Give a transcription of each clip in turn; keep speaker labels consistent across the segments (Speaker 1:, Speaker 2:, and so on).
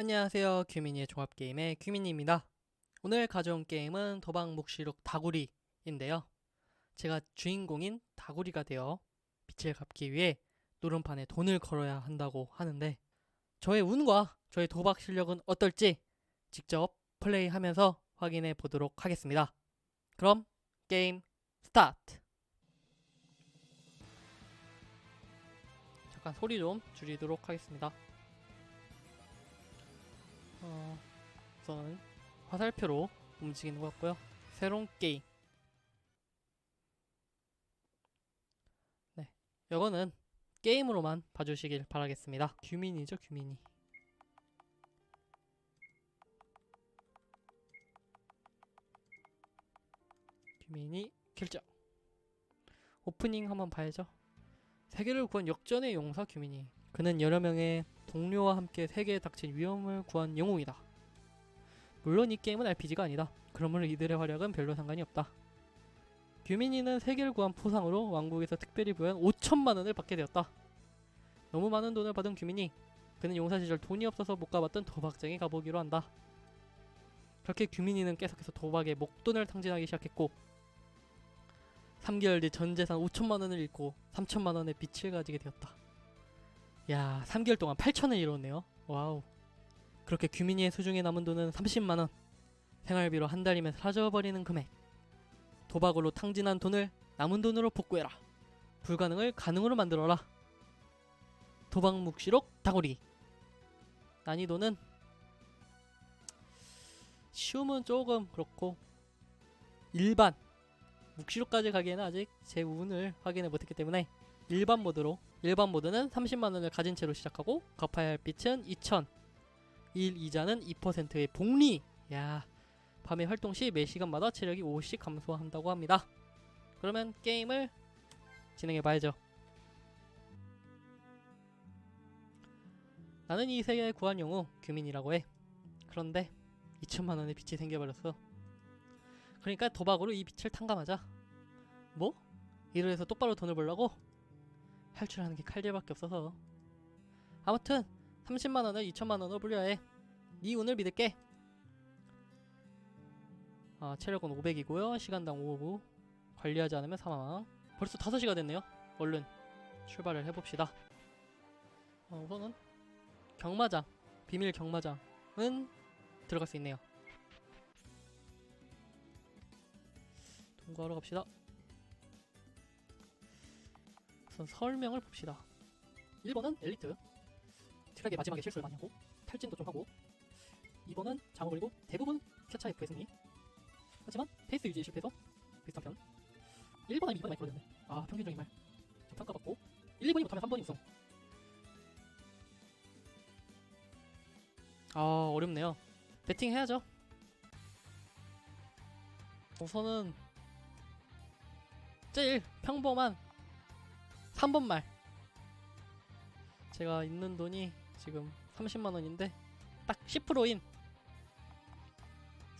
Speaker 1: 안녕하세요. 규민이의 종합게임의 규민이입니다. 오늘 가져온 게임은 도박묵시록 다구리인데요. 제가 주인공인 다구리가 되어 빛을 갚기 위해 노름판에 돈을 걸어야 한다고 하는데 저의 운과 저의 도박 실력은 어떨지 직접 플레이하면서 확인해 보도록 하겠습니다. 그럼 게임 스타트! 잠깐 소리 좀 줄이도록 하겠습니다. 어, 우선 화살표로 움직이는 것 같고요. 새로운 게임. 네, 이거는 게임으로만 봐주시길 바라겠습니다. 규민이죠, 규민이. 규민이 결정. 오프닝 한번 봐야죠. 세계를 구한 역전의 용사 규민이. 그는 여러 명의 동료와 함께 세계에 닥친 위험을 구한 영웅이다. 물론 이 게임은 RPG가 아니다. 그러므로 이들의 활약은 별로 상관이 없다. 규민이는 세계를 구한 포상으로 왕국에서 특별히 부여한 5천만 원을 받게 되었다. 너무 많은 돈을 받은 규민이 그는 용사 시절 돈이 없어서 못 가봤던 도박장에 가보기로 한다. 그렇게 규민이는 계속해서 도박에 목돈을 탕진하기 시작했고 3개월 뒤 전 재산 5천만 원을 잃고 3천만 원의 빚을 가지게 되었다. 야, 3개월 동안 8천을 잃었네요. 와우. 그렇게 규민이의 수중에 남은 돈은 30만 원. 생활비로 한 달이면 사라져버리는 금액. 도박으로 탕진한 돈을 남은 돈으로 복구해라. 불가능을 가능으로 만들어라. 도박 묵시록 다구리. 난이도는 쉬움은 조금 그렇고 일반 묵시록까지 가기에는 아직 제 운을 확인을 못했기 때문에 일반 모드로 일반 모드는 30만원을 가진 채로 시작하고 갚아야 할 빚은 2,000일 이자는 2%의 복리. 야 밤에 활동 시 매 시간마다 체력이 5씩 감소한다고 합니다. 그러면 게임을 진행해 봐야죠. 나는 이 세계의 구한 영웅 규민이라고 해. 그런데 2천만원의 빚이 생겨버렸어. 그러니까 도박으로 이 빚을 탕감하자. 뭐? 해서 똑바로 돈을 벌라고? 할 줄 아는 게 칼질밖에 없어서 아무튼 30만원을 2천만원으로 불려야 해. 네 운을 믿을게. 아, 체력은 500이고요. 시간당 5부. 관리하지 않으면 사망. 벌써 5시가 됐네요. 얼른 출발을 해봅시다. 어, 우선은 경마장, 비밀 경마장은 들어갈 수 있네요. 통과하러 갑시다. 우선 설명을 봅시다. 1번은 엘리트. 트랙의 마지막에 실수를 많이 하고 탈진도 좀 하고 2번은 장어 그리고 대부분 켜차 F의 승리. 하지만 페이스 유지에 실패해서 비슷한 편. 1번 아니면 2번 많이 걸렸네. 아 평균적인 말. 저 평가받고 1번이 못하면 3번이 우승. 아 어렵네요. 배팅 해야죠. 우선은 제일 평범한 3번 말. 제가 있는 돈이 지금 30만 원인데 딱 10%인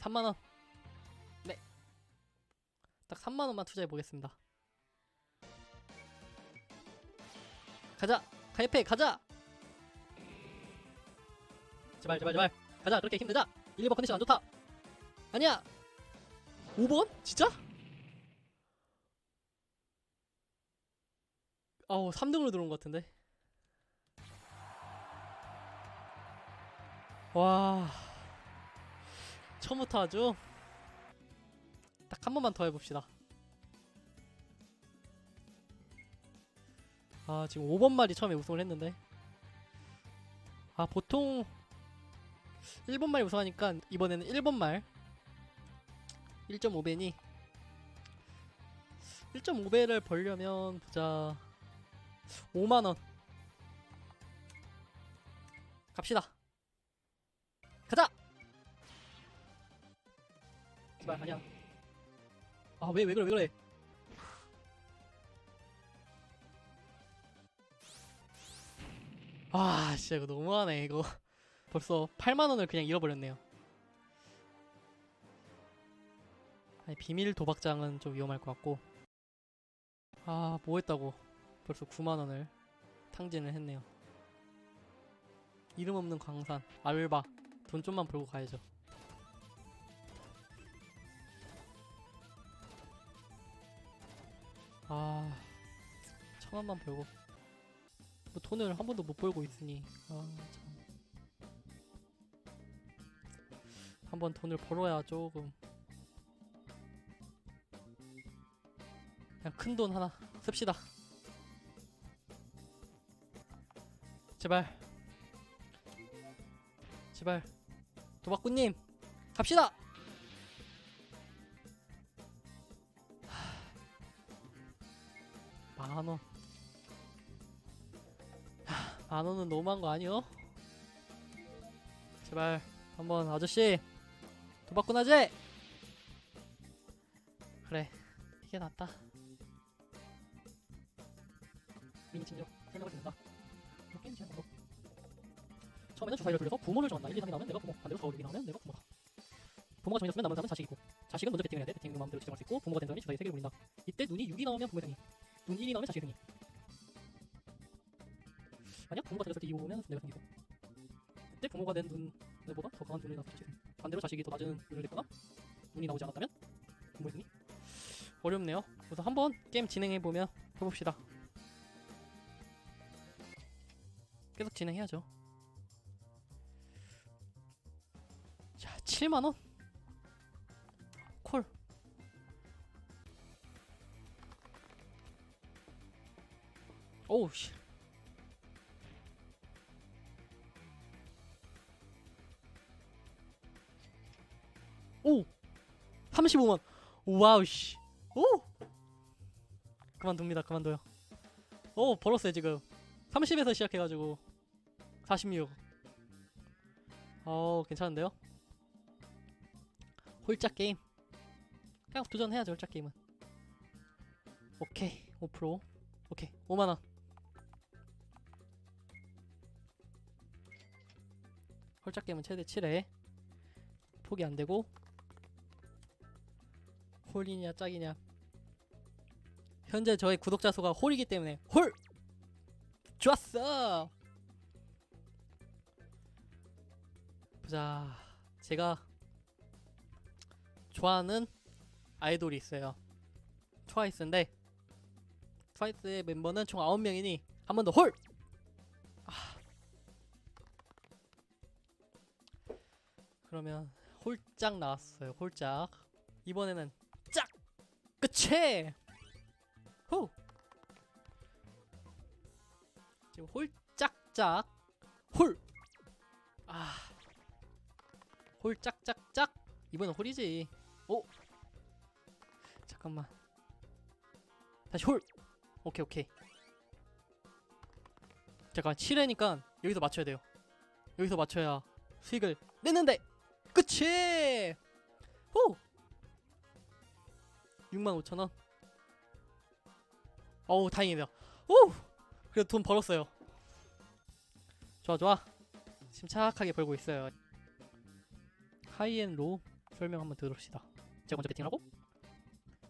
Speaker 1: 3만 원. 네. 딱 3만 원만 투자해 보겠습니다. 가자. 가입해 가자. 제발 제발 제발. 가자. 그렇게 힘내자. 1번 컨디션 안 좋다. 아니야. 5번? 진짜? 아우 3등으로 들어온 것 같은데? 와. 처음부터 아주 딱 한 번만 더 해봅시다. 아 지금 5번 말이 처음에 우승을 했는데. 아 보통 1번 말이 우승하니까 이번에는 1번 말. 1.5배니. 1.5배를 벌려면 보자 5만원. 갑시다. 가자! 제발 아니야. 아왜 왜 그래 왜 그래? 아 진짜 이거 너무하네 이거. 벌써 8만원을 그냥 잃어버렸네요. 아니 비밀 도박장은 좀 위험할 것 같고. 아 뭐했다고 벌써 9만원을 탕진을 했네요. 이름 없는 광산 알바. 돈 좀만 벌고 가야죠. 아 천원만 벌고. 뭐 돈을 한 번도 못 벌고 있으니. 아참. 한번 돈을 벌어야 조금. 그냥 큰 돈 하나 씁시다 제발. 제발. 도박꾼님 갑시다! 하, 만원. 하, 만원은 너무한 거 아니요? 제발 한번 아저씨 도박꾼 아재! 그래 이게 낫다. 미니 친구 설명을 드린다 처음에는 주사위를 돌려서 부모를 정한다 1, 2, 3이 나오면 내가 부모 반대로 4, 5, 6이 나오면 내가 부모다 부모가 정해졌으면 남은 사람은 자식이고 자식은 먼저 배팅을 해야 돼. 배팅은 마음대로 지정할 수 있고 부모가 된 사람이 주사위 3개를 돌린다. 이때 눈이 6이 나오면 부모의 승리 눈 1이 나오면 자식의 승리 만약 부모가 들렸을 때 2, 5 오면 내가 승리고 그때 부모가 낸 눈보다 더 강한 눈이 나서 자식의 승리 반대로 자식이 더 낮은 눈을 냈거나 눈이 나오지 않았다면 부모의 승리 어렵네요. 그래서 한번 게임 진행해보면 해봅시다 계속 진행해야죠. 자 7만 원. 콜. 오우 씨. 오! 35만. 와우 씨. 오! 그만둡니다 그만둬요. 오 벌었어요 지금. 30에서 시작해 가지고 46 어 괜찮은데요? 홀짝 게임 그냥 도전해야죠 홀짝 게임은 오케이 5% 오케이 5만 원 홀짝 게임은 최대 7회 포기 안 되고 홀이냐 짝이냐 현재 저의 구독자 수가 홀이기 때문에 홀! 좋았어! 보자 제가 좋아하는 아이돌이 있어요 트와이스인데 트와이스의 멤버는 총 9명이니 한 번 더 홀! 아. 그러면 홀짝 나왔어요 홀짝 이번에는 짝! 끝이! 후! 지금 홀짝짝 홀! 아 홀 짝짝짝? 이번엔 홀이지. 오! 잠깐만. 다시 홀! 오케이 오케이. 잠깐 7회니까 여기서 맞춰야 돼요. 여기서 맞춰야 수익을 냈는데! 끝이 후! 65,000원. 어우 다행이다. 오 그래도 돈 벌었어요. 좋아 좋아. 침착하게 벌고 있어요 하이앤로 설명 한번 들읍시다. 제가 먼저 배팅하고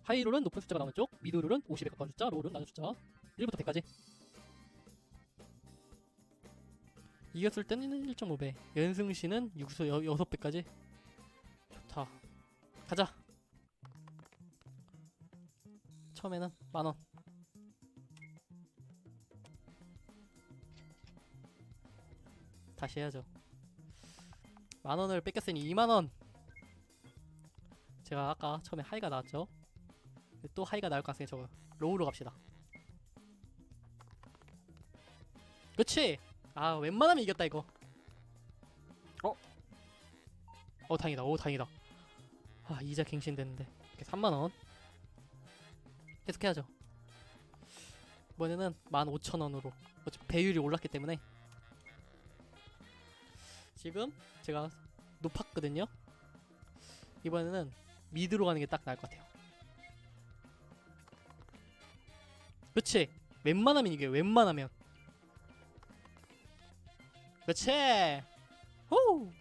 Speaker 1: 하이 롤은 높은 숫자가 나오는 쪽 미드 롤은 50에 가까운 숫자 롤은 낮은 숫자. 1부터 100까지. 이겼을 때는 1.5배 연승 시는 6수 6배까지. 좋다. 가자. 처음에는 만원. 다시 해야죠 만원을 뺏겼으니 2만원. 제가 아까 처음에 하이가 나왔죠? 또 하이가 나올 가능성이 적어요 로우로 갑시다. 그치? 아 웬만하면 이겼다 이거. 어? 어 다행이다. 오 다행이다. 아 이자 갱신 됐는데. 이렇게 3만원. 계속 해야죠. 이번에는 15,000원으로 어차피 배율이 올랐기 때문에 지금 제가 높았거든요. 이번에는 미드로 가는 게 딱 나을 것 같아요. 그치 웬만하면 이게 웬만하면. 그치 호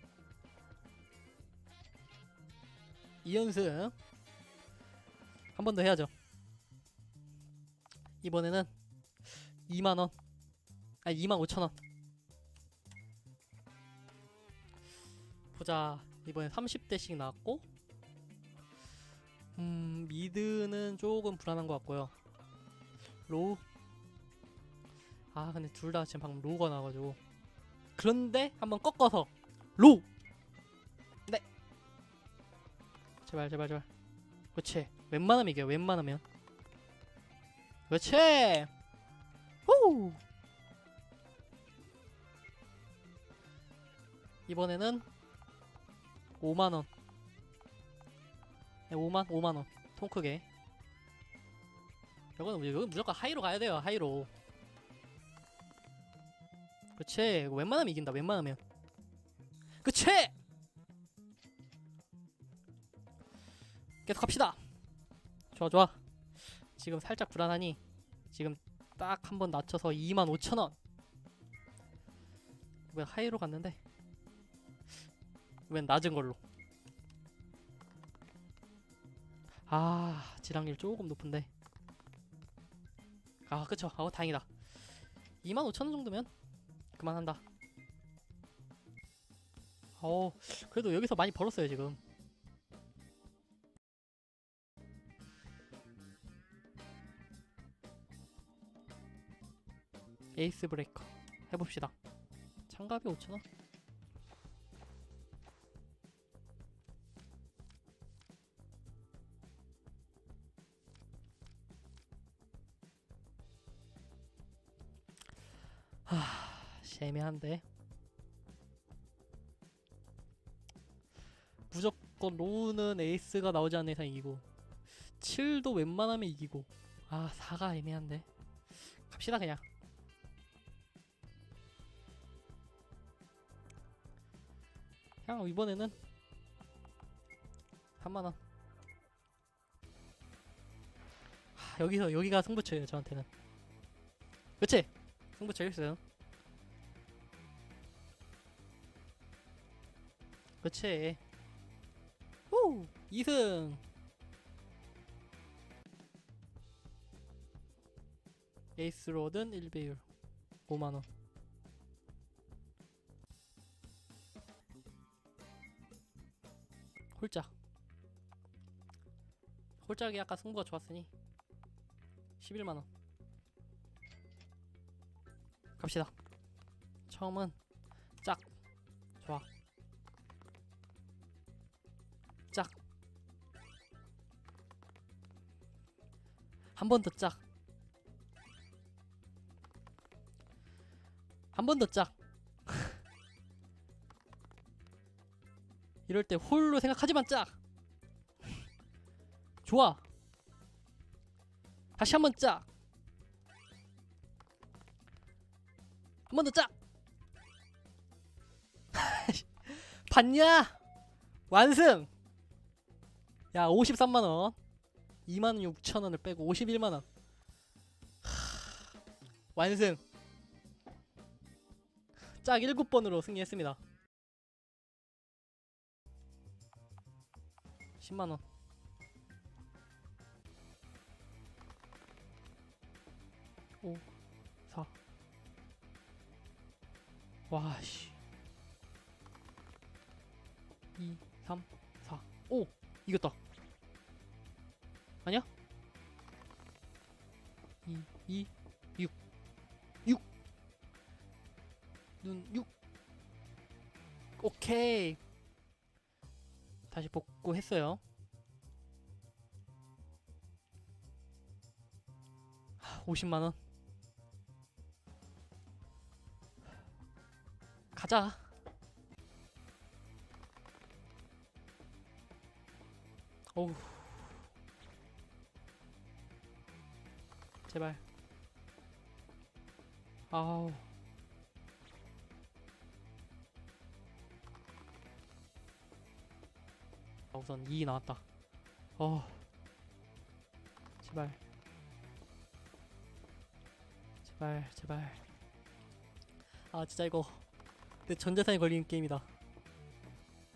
Speaker 1: 2연승 한 번 더 해야죠. 이번에는 2만 원. 아니 2만 5천 원 보자. 이번에 30대씩 나왔고 음 미드는 조금 불안한 것 같고요. 로우. 아 근데 둘 다 지금 방금 로우가 나와가지고. 그런데 한번 꺾어서 로우! 네. 제발 제발 제발. 그렇지. 웬만하면 이겨요. 웬만하면. 그렇지! 후 이번에는 5만원. 네, 5만 5만원. 통 크게. 이거는 이거 무조건 하이로 가야 돼요 하이로. 그치? 웬만하면 이긴다 웬만하면. 그치? 계속 갑시다. 좋아 좋아. 지금 살짝 불안하니 지금 딱 한 번 낮춰서 25,000원. 왜 하이로 갔는데 웬 낮은 걸로. 아 지랑률 조금 높은데. 아 그쵸. 어 다행이다. 25,000원 정도면 그만한다. 어 그래도 여기서 많이 벌었어요 지금. 에이스 브레이커 해봅시다. 창갑이 5,000원 한데. 무조건 로우는 에이스가 나오지 않는 이상 이기고 7도 웬만하면 이기고. 아 4가 애매한데. 갑시다 그냥. 그냥 이번에는 3만원. 하, 여기서 여기가 승부처예요 저한테는. 그치? 승부 재밌어 그치. 후! 2승! 에이스 로든 1배율 5만원. 홀짝. 홀짝이 아까 승부가 좋았으니 11만원. 갑시다. 처음은 짝. 좋아. 한 번 더 짝. 한 번 더 짝. 이럴 때 홀로 생각하지만 짝. 좋아. 다시 한 번 짝. 한 번더 짜! 봤냐? 완승! 야 53만원 2만 6천원을 빼고 51만원. 완승. 짝 7번으로 승리했습니다. 10만원. 오 4 와 씨. 2 3 4 5 이겼다 아니야? 2 2 6 6 눈 6 오케이 다시 복구했어요 50만원 가자. 어우. 제발. 아우. 아, 우선 2 나왔다. 어. 제발. 제발, 제발. 아, 진짜 이거 내 전재산이 걸리는 게임이다.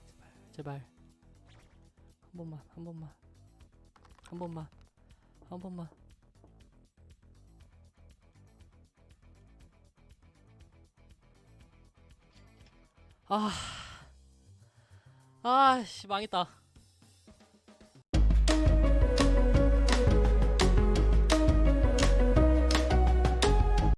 Speaker 1: 제발, 제발. 한 번만, 한 번만, 한 번만, 한 번만. 아, 아씨 망했다.